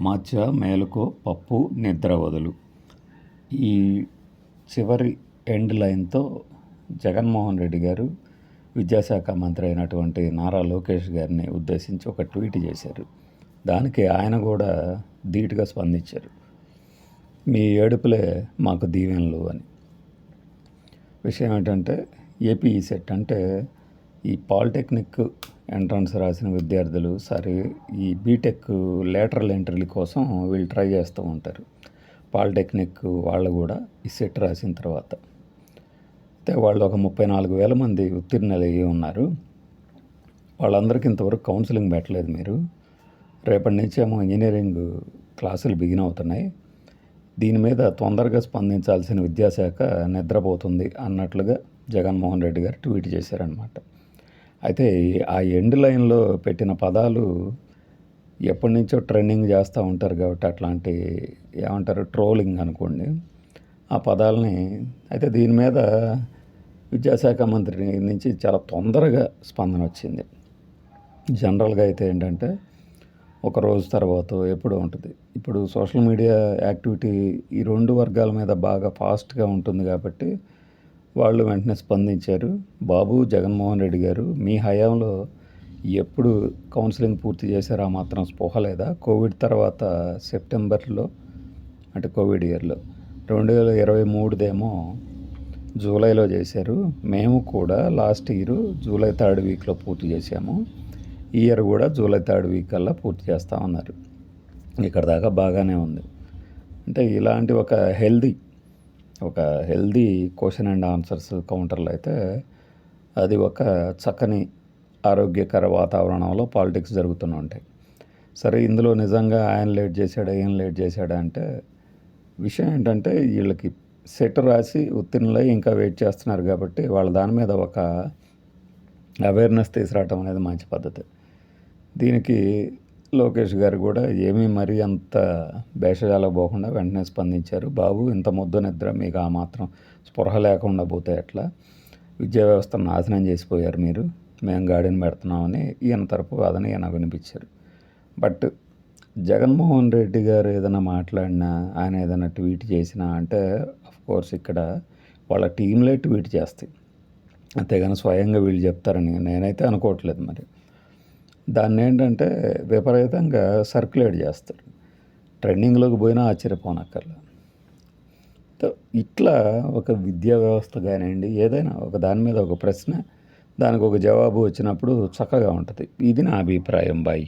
అమాత్య మేలుకో పప్పు నిద్ర వదులు. ఈ చివరి ఎండ్ లైన్తో జగన్మోహన్ రెడ్డి గారు విద్యాశాఖ మంత్రి అయినటువంటి నారా లోకేష్ గారిని ఉద్దేశించి ఒక ట్వీట్ చేశారు. దానికి ఆయన కూడా ధీటుగా స్పందించారు. మీ ఏడుపులే మాకు దీవెనలు అని. విషయం ఏంటంటే ఏపీ సెట్ అంటే ఈ పాలిటెక్నిక్ ఎంట్రన్స్ రాసిన విద్యార్థులు సరే ఈ బీటెక్ లేటరల్ ఎంట్రీల కోసం వీళ్ళు ట్రై చేస్తూ ఉంటారు. పాలిటెక్నిక్ వాళ్ళు కూడా ఈ సెట్ రాసిన తర్వాత. అయితే వాళ్ళు ఒక ముప్పై నాలుగు వేల మంది ఉత్తీర్ణులు అయ్యి ఉన్నారు. వాళ్ళందరికీ ఇంతవరకు కౌన్సిలింగ్ పెట్టలేదు మీరు. రేపటి నుంచేమో ఇంజనీరింగ్ క్లాసులు బిగిన్ అవుతున్నాయి. దీని మీద తొందరగా స్పందించాల్సిన విద్యాశాఖ నిద్రపోతుంది అన్నట్లుగా జగన్మోహన్ రెడ్డి గారు ట్వీట్ చేశారనమాట అయితే ఆ ఎండ్ లైన్లో పెట్టిన పదాలు ఎప్పటి నుంచో ట్రెండింగ్ చేస్తూ ఉంటారు కాబట్టి అట్లాంటి ఏమంటారు ట్రోలింగ్ అనుకోండి ఆ పదాలని అయితే దీని మీద విద్యాశాఖ మంత్రి నుంచి చాలా తొందరగా స్పందన వచ్చింది. జనరల్గా అయితే ఏంటంటే ఒక రోజు తర్వాత ఎప్పుడు ఉంటుంది. ఇప్పుడు సోషల్ మీడియా యాక్టివిటీ ఈ రెండు వర్గాల మీద బాగా ఫాస్ట్గా ఉంటుంది కాబట్టి వాళ్ళు వెంటనే స్పందించారు. బాబు జగన్మోహన్ రెడ్డి గారు మీ హయాంలో ఎప్పుడు కౌన్సిలింగ్ పూర్తి చేశారో ఆ మాత్రం స్పృహ లేదా? కోవిడ్ తర్వాత సెప్టెంబర్లో అంటే కోవిడ్ ఇయర్లో రెండు వేల ఇరవై మూడుదేమో జూలైలో చేశారు. మేము కూడా లాస్ట్ ఇయర్ జూలై థర్డ్ వీక్లో పూర్తి చేసాము ఈ ఇయర్ కూడా జూలై థర్డ్ వీక్ కల్లా పూర్తి చేస్తామన్నారు. ఇక్కడ దాకా బాగానే ఉంది. అంటే ఇలాంటి ఒక హెల్దీ ఒక హెల్దీ క్వశ్చన్ అండ్ ఆన్సర్స్ కౌంటర్లో అయితే అది ఒక చక్కని ఆరోగ్యకర వాతావరణంలో పాలిటిక్స్ జరుగుతూ ఉంటాయి. సరే ఇందులో నిజంగా ఆయన లేట్ చేశాడా ఏం లేట్ చేశాడా అంటే విషయం ఏంటంటే వీళ్ళకి సెట్ రాసి ఉత్తీర్ణులై ఇంకా వెయిట్ చేస్తున్నారు కాబట్టి వాళ్ళ దాని మీద ఒక అవేర్నెస్ తీసుకురావటం అనేది మంచి పద్ధతి. దీనికి లోకేష్ గారు కూడా ఏమీ మరీ అంత భేషజాలకు పోకుండా వెంటనే స్పందించారు. బాబు ఇంత ముద్ద నిద్ర మీకు ఆ మాత్రం స్పృహ లేకుండా పోతే ఎట్లా? విద్యా వ్యవస్థను నాశనం చేసిపోయారు మీరు. మేము గాడిని పెడుతున్నామని ఈయన తరపు వాదన ఈయన వినిపించారు. బట్ జగన్మోహన్ రెడ్డి గారు ఏదైనా మాట్లాడినా ఆయన ఏదైనా ట్వీట్ చేసినా అంటే కోర్స్ ఇక్కడ వాళ్ళ టీంలే ట్వీట్ చేస్తాయి. అంతేగాని స్వయంగా వీళ్ళు చెప్తారని నేనైతే అనుకోవట్లేదు మరి. దాన్ని ఏంటంటే విపరీతంగా సర్క్యులేట్ చేస్తారు ట్రెండింగ్లోకి పోయినా ఆశ్చర్యపోనక్కర్లా. ఇట్లా ఒక విద్యా వ్యవస్థ కానివ్వండి ఏదైనా ఒక దాని మీద ఒక ప్రశ్న దానికి ఒక జవాబు వచ్చినప్పుడు చక్కగా ఉంటుంది. ఇది నా అభిప్రాయం బాయ్.